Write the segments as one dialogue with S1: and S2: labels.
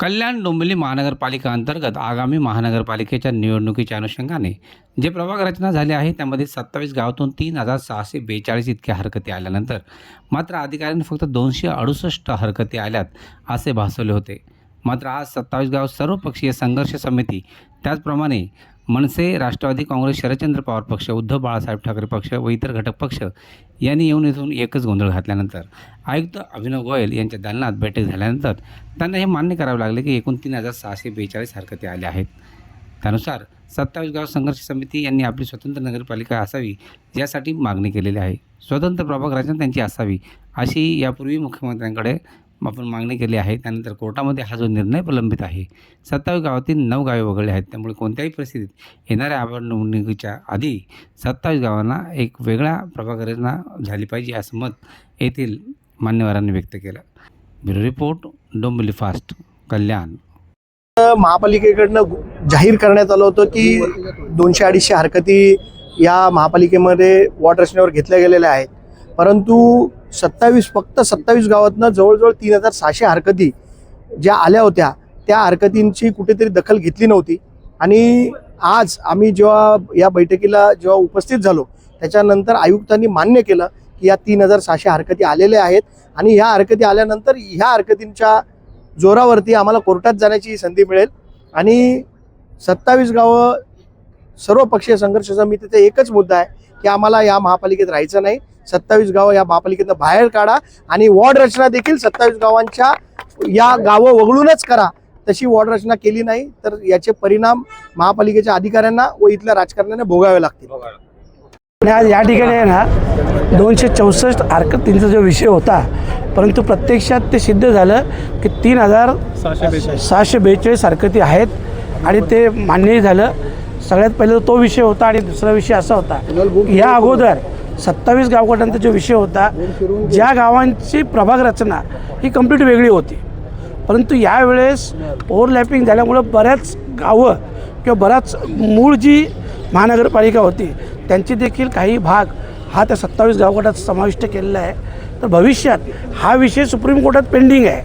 S1: कल्याण डोंबिवली महानगरपालिका अंतर्गत आगामी महानगरपालिकेच्या निवडणुकीच्या अनुषंगाने जे प्रभाग रचना झाले आहे त्यामध्ये सत्तावीस गावातून तीन हजार सहाशे बेचाळीस इतक्या हरकती आल्यानंतर मात्र अधिकाऱ्यांनी फक्त दोनशे अडुसष्ट हरकती आल्यात असे भासवले होते. मात्र आज सत्तावीस गाव सर्वपक्षीय संघर्ष समिती त्याचप्रमाणे मनसे राष्ट्रवादी काँग्रेस शरदचंद्र पवार पक्ष उद्धव बाळासाहेब ठाकरे पक्ष व इतर घटक पक्ष यांनी येऊन येथून एकच गोंधळ घातल्यानंतर आयुक्त अभिनव गोयल यांच्या दालनात बैठक झाल्यानंतर त्यांना हे मान्य करावे लागले की एकूण तीन हजार सहाशे बेचाळीस हरकती आल्या आहेत. त्यानुसार सत्तावीस गाव संघर्ष समिती यांनी आपली स्वतंत्र नगरपालिका असावी यासाठी मागणी केलेली आहे. स्वतंत्र प्रभाग रचना त्यांची असावी अशी यापूर्वी मुख्यमंत्र्यांकडे आपण मागणी केली आहे. त्यानंतर कोर्टामध्ये हा जो निर्णय प्रलंबित आहे सत्तावीस गावातील नऊ गावे वगळली आहेत. त्यामुळे कोणत्याही परिस्थितीत येणाऱ्या आवडणुकीच्या निवडणुकीच्या आधी सत्तावीस गावांना एक वेगळा प्रभागरचना झाली पाहिजे असं मत येथील मान्यवरांनी व्यक्त केलं. Bureau report Dombivli fast Kalyan.
S2: महापालिकेकडनं जाहीर करण्यात आलं होतं की दोनशे अडीचशे हरकती या महापालिकेमध्ये वॉटर रचनेवर घेतल्या गेलेल्या आहेत. परंतु सत्तावीस फक्त सत्तावीस गावातनं जवळजवळ तीन हजार सहाशे हरकती ज्या आल्या होत्या त्या हरकतींची कुठेतरी दखल घेतली नव्हती. आणि आज आम्ही जेव्हा या बैठकीला जेव्हा उपस्थित झालो त्याच्यानंतर आयुक्तांनी मान्य केलं की या तीन हजार सहाशे हरकती आलेल्या आहेत आणि ह्या हरकती आल्यानंतर ह्या हरकतींच्या जोरावरती आम्हाला कोर्टात जाण्याची संधी मिळेल. आणि सत्तावीस गावं सर्वपक्षीय संघर्ष समितीचा एकच मुद्दा आहे की आम्हाला या महापालिकेत राहायचं नाही. सत्तावीस गावं या महापालिकेतनं बाहेर काढा आणि वॉर्ड रचना देखील सत्तावीस गावांच्या या गावं वगळूनच करा. तशी वॉर्ड रचना केली नाही तर याचे परिणाम महापालिकेच्या अधिकाऱ्यांना व इथल्या राजकारण्यांना भोगावे लागतील.
S3: आणि आज या ठिकाणी आहे ना दोनशे चौसष्ट हरकतींचा जो विषय होता परंतु प्रत्यक्षात ते सिद्ध झालं की तीन हजार सहाशे बेचाळीस. हरकती आहेत आणि ते मान्यही झालं. सगळ्यात पहिला तो विषय होता आणि दुसरा विषय असा होता. या अगोदर सत्तावीस गावगटांचा जो विषय होता ज्या गावांची प्रभाग रचना ही कंप्लीट वेगळी होती. परंतु यावेळेस ओव्हरलॅपिंग झाल्यामुळं बऱ्याच गावं किंवा बऱ्याच मूळ जी महानगरपालिका होती त्यांची देखील काही भाग हा त्या सत्तावीस गावगटात समाविष्ट केलेला आहे. तर भविष्यात हा विषय सुप्रीम कोर्टात पेंडिंग आहे.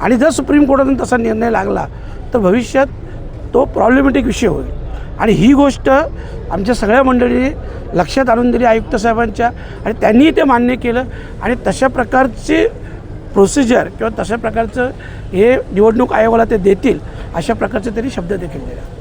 S3: आणि जर सुप्रीम कोर्टातून तसा निर्णय लागला तर भविष्यात तो प्रॉब्लेमॅटिक विषय होईल. आणि ही गोष्ट आमच्या सगळ्या मंडळींनी लक्षात आणून दिली आयुक्त साहेबांच्या. आणि त्यांनीही ते मान्य केलं. आणि तशा प्रकारचे प्रोसिजर किंवा तशा प्रकारचं हे निवडणूक आयोगाला ते देतील अशा प्रकारचे त्यांनी शब्द देखील दिला.